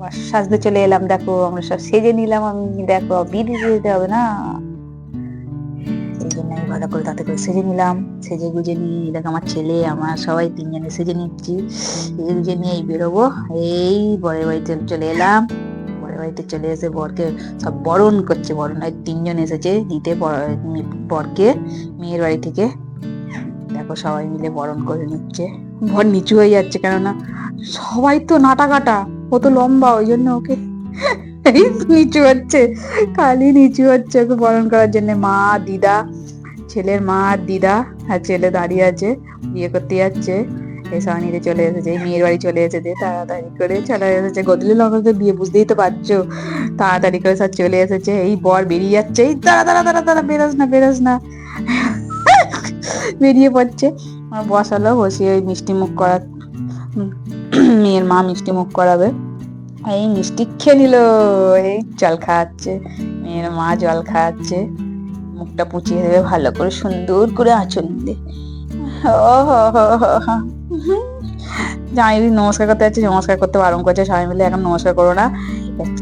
আবার সাজতে চলে এলাম, দেখো আমরা সব সেজে নিলাম, আমি দেখো বিড়ি যেতে হবে না। এই জন্য আমি ভালো করে তাতে করে সেজে নিলাম, সেজে গুজে নিয়ে দেখো আমার ছেলে, আমার সবাই তিনজনে সেজে নিচ্ছি, সেজে গুজে নিয়ে এই বেরোবো, এই বরের বাড়িতে চলে এলাম, বরের বাড়িতে চলে এসে বরকে সব বরণ করছে, বরণ তিনজন এসেছে দিতে বরকে, মেয়ের বাড়ি থেকে, দেখো সবাই মিলে বরণ করে নিচ্ছে, বর নিচু হয়ে যাচ্ছে কেননা সবাই তো নাটা কাটা ও তো লম্বা, ওই জন্য ওকে নিচু হচ্ছে, খালি নিচু হচ্ছে ওকে বরণ করার জন্য। মা, দিদা, ছেলের মা আর দিদা আর ছেলে দাঁড়িয়ে আছে, বিয়ে করতে যাচ্ছে। নিতে চলে এসেছে মেয়ের বাড়ি চলে এসেছে, তাড়াতাড়ি করে চলে এসেছে। গদলি লগ্নতে বিয়ে বুঝতেই তো পারছ, তাড়াতাড়ি করে সব চলে এসেছে। এই বর বেরিয়ে যাচ্ছে, এই তাড়া তাড়া তাড়া তাড়া বেরোস না বেরোস না। বেরিয়ে পড়ছে বসালো, বসিয়ে ওই মিষ্টি মুখ করা মেয়ের মা মিষ্টি মুখ করাবে। এই মিষ্টি খেয়ে নিল, এই জল খাওয়াচ্ছে, মেয়ের মা জল খাওয়াচ্ছে। মুখটা পুচিয়ে দেবে ভালো করে, সুন্দর করে আঁচল দিয়ে। জামাই নমস্কার করতে যাচ্ছে, নমস্কার করতে বারণ করছে, সবাই মিলে এখন নমস্কার করো না।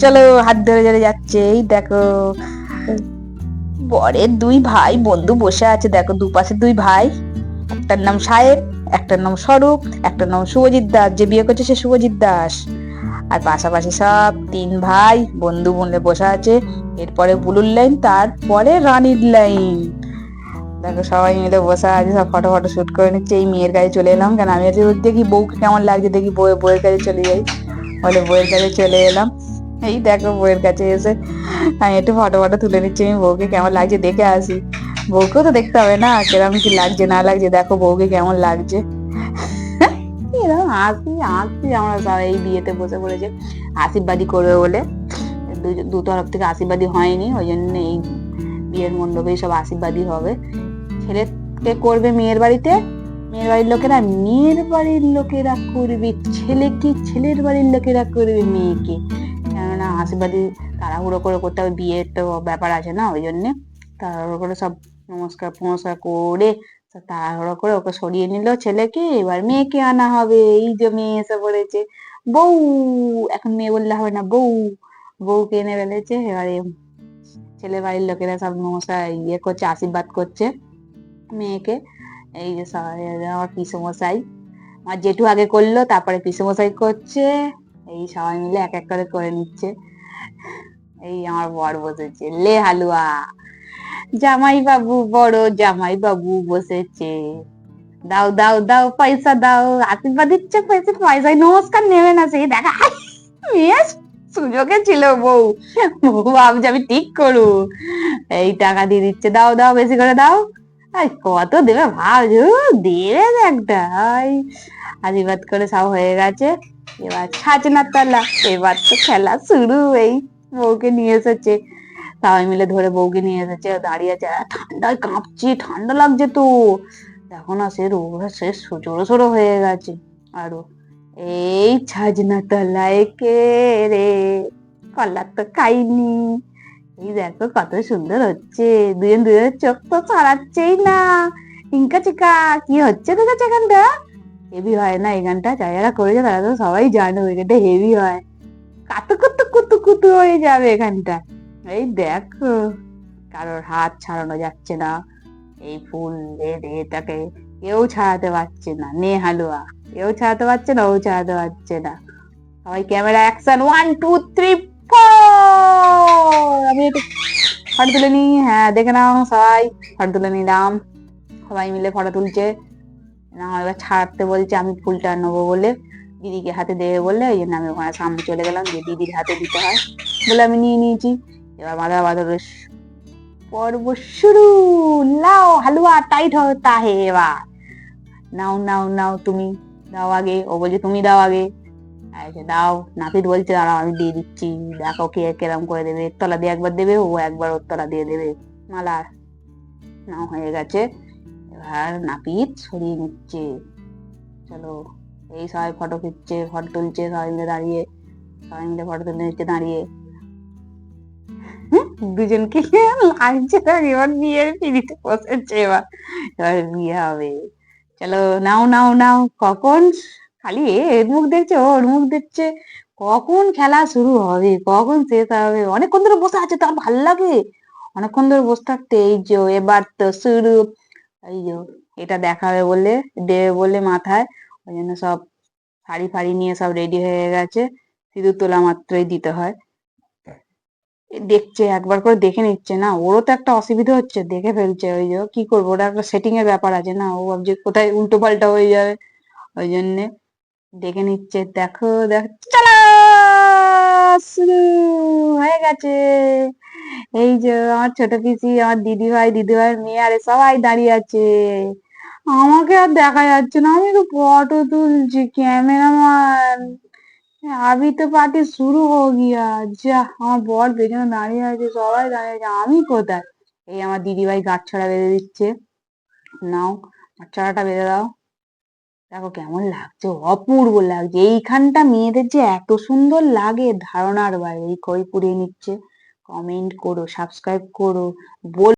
চলো, হাত ধরে ধরে যাচ্ছে, এই দেখো। বরের দুই ভাই, বন্ধু বসে আছে, দেখো দুপাশে দুই ভাই। একটার নাম সাহেব। একটার নাম স্বরূপ, একটার নাম শুভজিৎ দাস, যে বিয়ে করছে সে শুভজিৎ দাস। আর পাশাপাশি সব তিন ভাই বন্ধু বন্ধে বসে আছে। এরপরে বুলুর লাইন, তারপরে রানীর লাইন। দেখো সবাই মিলে বসে আছে, সব ফটো ফটো শুট করে নিচ্ছে। এই মেয়ের কাছে চলে এলাম কেন? আমি দেখি বউকে কেমন লাগছে দেখি বউ বউয়ের কাছে চলে যাই। বলে বউয়ের কাছে চলে এলাম। এই দেখো বউয়ের কাছে এসে আমি একটু ফটো ফটো তুলে নিচ্ছি, আমি বউকে কেমন লাগছে দেখে আসি। বউকেও তো দেখতে হবে না, কেরম কি লাগছে, না লাগছে, দেখো বউকে কেমন লাগছে। হাসি হাসি আমরা সবাই এই বিয়েতে বসে পড়েছে, আশীর্বাদই করবে বলে। দু- তরফ থেকে আশীর্বাদী হয়নি, ওই জন্য এই বিয়ের মণ্ডপে সব আশীর্বাদী হবে। ছেলেকে করবে মেয়ের বাড়িতে, মেয়ের বাড়ির লোকেরা, মেয়ের বাড়ির লোকেরা করবে। ছেলেকে, ছেলের বাড়ির লোকেরা করবে মেয়েকে। কেননা আশীর্বাদী তাড়াহুড়ো করে করতে হবে, বিয়ের তো ব্যাপার আছে না, ওই জন্যে তাড়াহুড়ো করে সব নমস্কার ফমস্কার করে তাড়াহুড়ো করে ওকে সরিয়ে নিল ছেলেকে। এবার মেয়েকে আনা হবে। এই যে মেয়ে এসে পড়েছে। বউ! এখন মেয়ে বললে হবে না, বউ! বউকে এনে ফেলেছে। এবারে ছেলে বাড়ির লোকেরা সব নমস্কার ইয়ে করছে, আশীর্বাদ করছে মেয়েকে। এই যে আমার পিসমশাই। আমার জেঠু আগে করল, তারপরে পিসমশাই করছে। এই সবাই মিলে এক এক করে করে নিচ্ছে। এই আমার বর বসেছে। লে হালুয়া! জামাই বাবু বড় জামাই বাবু বসেছে। দাও দাও দাও, পয়সা দাও, আশীর্বাদ দিচ্ছে পয়সা পয়সায় নমস্কার নেবে না সেই দেখা মেয়ে সুযোগে ছিল বউ। বউ ভাবছে আমি ঠিক করু। এই টাকা দিয়ে দিচ্ছে, দাও দাও, বেশি করে দাও। কত দেবে ভাবছ? দেবে একটা আশীর্বাদ করে সব হয়ে গেছে। এবার ছাচনার তালা এবার তো খেলা শুরু, এই বউকে নিয়ে এসেছে। সবাই মিলে ধরে বউকে নিয়ে এসেছে, দাঁড়িয়ে আছে। ঠান্ডায় কাঁপছি, ঠান্ডা লাগছে তো। দেখো না, সে রোগ সে সরো সরো হয়ে গেছে। আরও, এই ছাজনা তলায় কে রে? কলার তো খাইনি। এই দেখো কত সুন্দর হচ্ছে। দুজন দুজনের চোখ তো ছড়াচ্ছেই না। ইঙ্কা চিকা, কি হচ্ছে দেখেছ এখানটা হেভি হয় না, এই গানটা যারা করেছে তারা তো সবাই জানো এই গানটা হেভি হয়। কাতু কুতু কুতু কুতু হয়ে যাবে এখানটা। এই দেখ, কারোর হাত ছাড়ানো যাচ্ছে না। এই ফুল দিয়ে এটাকে কেউ ছাড়াতে পারছে না। নে হালুয়া, কেউ ছাড়াতে পারছে না, ও ছাড়াতে পারছে না। সবাই camera action one two three four আমি একটু ফটো তুলে নিই। হ্যাঁ দেখে নাও সবাই ফটো তুলে নিলাম। সবাই মিলে ফটো তুলছে। না এবার ছাড়তে বলছে, আমি ফুলটা নেব বলে দিদিকে হাতে দেবে বললে ওই জন্য আমি ওখানে সামনে চলে গেলাম যে দিদির হাতে দিতে হয় বলে আমি নিয়ে নিয়েছি। এবার মাথা বাঁধর পর্ব শুরু। লাও হালুয়া টাইট হতা হে এবার। নাও নাও নাও, তুমি দাও আগে। ও বলছে, তুমি দাও আগে। দাও, নাপিত বলছে, দাঁড়াও, আমি দিয়ে দিচ্ছি। দেখো কে কেরম করে দেবে। তলা দিয়ে একবার দেবে, ও একবার ওর তলা দিয়ে দেবে। মালা, নাও, হয়ে গেছে। এবার নাপিত সরিয়ে নিচ্ছে। চলো, এই সবাই ফটো খিচ্ছে ফটো তুলছে, সবাই মিলে দাঁড়িয়ে, সবাই মিলে ফটো তুলে নিচ্ছে, দাঁড়িয়ে। দুজনকে না, এবার বিয়ের পিড়িতে বসেছে এবার। এবার বিয়ে হবে। চলো নাও নাও নাও কখন? খালি এর মুখ দেখছে ওর মুখ দেখছে। কখন খেলা শুরু হবে? কখন শেষ হবে? অনেকক্ষণ ধরে বসে আছে তার ভালো লাগে। অনেকক্ষণ ধরে বসে থাকতে এই যে এবার তো শুরু। এই যে এটা দেখাবে বলে দেবে বলে মাথায়। ওই জন্য সব শাড়ি ফাড়ি নিয়ে সব রেডি হয়ে গেছে। সিঁদুর তোলা মাত্রই দিতে হয়। দেখছে, একবার করে দেখে নিচ্ছে। না, ওরও তো একটা অসুবিধা হচ্ছে, দেখে ফেলছে। ওই যে, কি করব? ওটা একটা সেটিং এর ব্যাপার আছে। না, ও ভাবছে কোথায় উল্টো পাল্টা হয়ে যাবে। ওই জন্যে দেখে নিচ্ছে। দেখো দেখো শুরু হয়ে গেছে। এই যে, আমার ছোট পিসি, আমার দিদি ভাই দিদি ভাইয়ের মেয়ে, আরে সবাই দাঁড়িয়ে আছে। আমাকে আর দেখা যাচ্ছে না। আমি তো ফটো তুলছি ক্যামেরাম্যান अभी तो पार्टी শুরু हो गया যা আমার বর পেছনে দাঁড়িয়ে আছে সবাই দাঁড়িয়ে আছে আমি কোথায় এই আমার দিদি ভাই গাঁটছড়া বেঁধে দিচ্ছে নাও গাঁটছড়াটা বেঁধে দাও দেখো কেমন লাগছে অপূর্ব লাগছে এইখানটা মেয়েদের যে এত সুন্দর লাগে ধারণার বাইরে এই খই পুড়িয়ে নিচ্ছে কমেন্ট করো সাবস্ক্রাইব করো বল